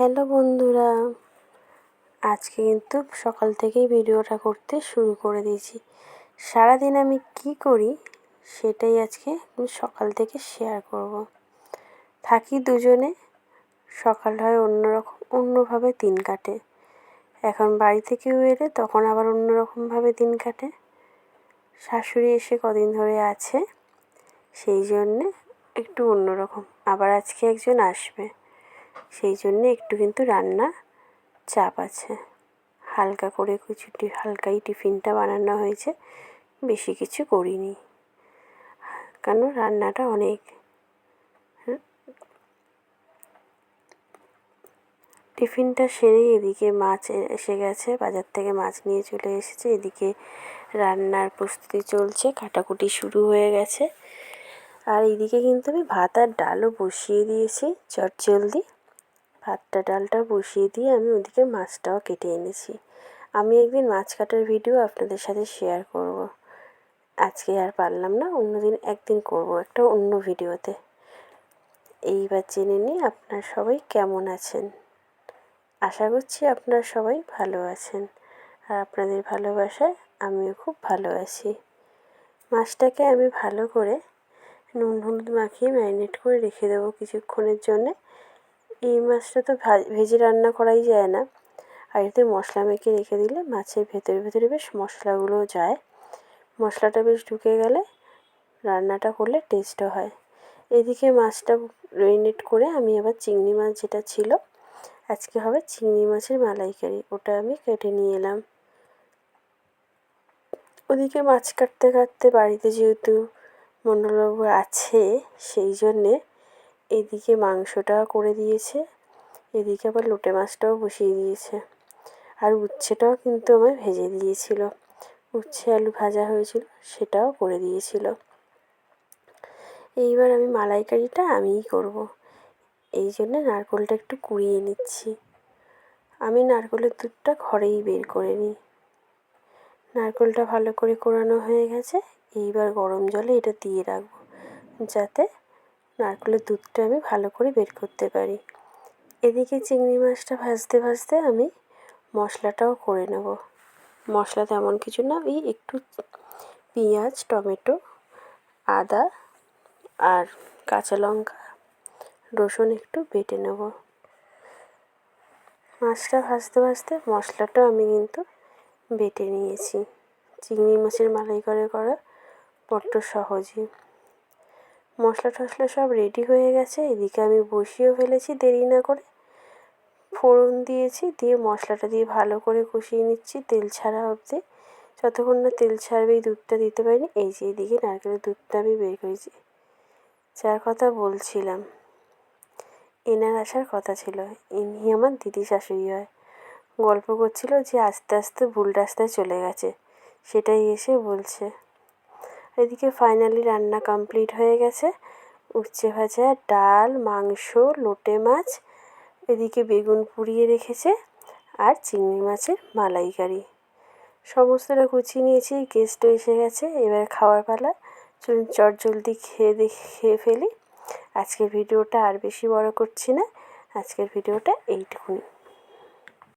Hello বন্ধুরা, আজকে কিন্তু সকাল থেকেই ভিডিওটা করতে শুরু করে দিয়েছি। সারাদিন আমি কি করি সেটাই আজকে আমি সকাল থেকে শেয়ার করব। থাকি দুজনে, সকাল হয় অন্যরকম, অন্যভাবে দিন কাটে। এখন বাড়ি থেকেও এলে তখন আবার অন্যরকমভাবে দিন কাটে। শাশুড়ি এসে কদিন ধরে আছে, সেই জন্যে একটু অন্যরকম। আবার আজকে একজন আসবে। সেই জন্যে একটু কিন্তু রান্না চাপ আছে। হালকা করে কিছু হালকাই টিফিনটা বানানো হয়েছে। বেশি কিছু করিনি। কেন? রান্নাটা অনেক। টিফিনটা সেরে এদিকে মাছ এসে গেছে। বাজার থেকে মাছ নিয়ে চলে এসেছে। এদিকে রান্নার প্রস্তুতি চলছে। কাটাকুটি শুরু হয়ে গেছে। আর এদিকে কিন্তু আমি ভাত আর ডালও বসিয়ে দিয়েছি। চটজলদি। ভাতটা, ডালটা বসিয়ে দিয়ে আমি ওদিকে মাছটাও কেটে এনেছি। আমি একদিন মাছ কাটার ভিডিও আপনাদের সাথে শেয়ার করব। আজকে আর পারলাম না, অন্যদিন একদিন করব একটা অন্য ভিডিওতে এইবার জেনে নিই আপনার সবাই কেমন আছেন। আশা করছি আপনারা সবাই ভালো আছেন। আর আপনাদের ভালোবাসায় আমিও খুব ভালো আছি। মাছটাকে আমি ভালো করে নুন, হলুদ মাখিয়ে ম্যারিনেট করে রেখে দেবো কিছুক্ষণের জন্যে। এই মাছটা তো ভেজে রান্না করাই যায় না। আর এতে মশলা মেখে রেখে দিলে মাছের ভেতরে ভেতরে বেশ মশলাগুলো যায়। মশলাটা বেশ ঢুকে গেলে রান্নাটা করলে টেস্টও হয়। এদিকে মাছটা ম্যারিনেট করে আমি আবার চিংড়ি মাছ যেটা ছিল, আজকে হবে চিংড়ি মাছের মালাইকারি, ওটা আমি কেটে নিয়ে এলাম। ওদিকে মাছ কাটতে কাটতে বাড়িতে যেহেতু মণ্ডলবাবু আছে, সেই জন্যে এদিকে মাংসটা করে দিয়েছে, এদিকে আবার লোটে মাছটাও বসিয়ে দিয়েছে। আর উচ্ছেটাও কিন্তু আমায় ভেজে দিয়েছিল। উচ্ছে আলু ভাজা হয়েছিল, সেটাও করে দিয়েছিল। এইবার আমি মালাইকারিটা আমিই করব। এই জন্যে নারকোলটা একটু কুড়িয়ে নিচ্ছি। আমি নারকোলের দুধটা ঘরেই বের করে নিই। নারকোলটা ভালো করে কোরানো হয়ে গেছে, এইবার গরম জলে এটা দিয়ে রাখব, যাতে নারকেলের দুধটা আমি ভালো করে বের করতে পারি। এদিকে চিংড়ি মাছটা ভাজতে ভাজতে আমি মশলাটাও করে নেব। মশলা তেমন কিছু না ওই একটু পেঁয়াজ, টমেটো, আদা আর কাঁচা লঙ্কা, রসুন একটু বেটে নেব। মাছটা ভাজতে ভাজতে মশলাটাও আমি কিন্তু বেটে নিয়েছি। চিংড়ি মাছের মালাই করে করা বড্ড সহজই মশলা টশলা সব রেডি হয়ে গেছে, এদিকে আমি বসিয়েও ফেলেছি দেরি না করে। ফোড়ন দিয়েছি, দিয়ে মশলাটা দিয়ে ভালো করে কষিয়ে নিচ্ছি, তেল ছাড়া অবধি। যতক্ষণ না তেল ছাড়বে, এই দুধটা দিতে পারিনি। এই যে এদিকে নারকেলের দুধটা আমি বের করেছি। যার কথা বলছিলাম, এনার আসার কথা ছিল। ইনি আমার দিদি শাশুড়ি হয়। গল্প করছিল যে আস্তে আস্তে ভুল রাস্তায় চলে গেছে। সেটাই এসে বলছে। এদিকে ফাইনালি রান্না কমপ্লিট হয়ে গেছে। উচ্ছে ভাজা, ডাল, মাংস, লোটে মাছ, এদিকে বেগুন পুড়িয়ে রেখেছে আর চিংড়ি মাছের মালাইকারি। সমস্তটা গুছিয়ে নিয়েছি গেস্টও এসে গেছে। এবার খাওয়ার পালা। চলুন চট জলদি খেয়ে দেখে, খেয়ে ফেলি। আজকের ভিডিওটা আর বেশি বড় করছি না। আজকের ভিডিওটা এইটুকুনি।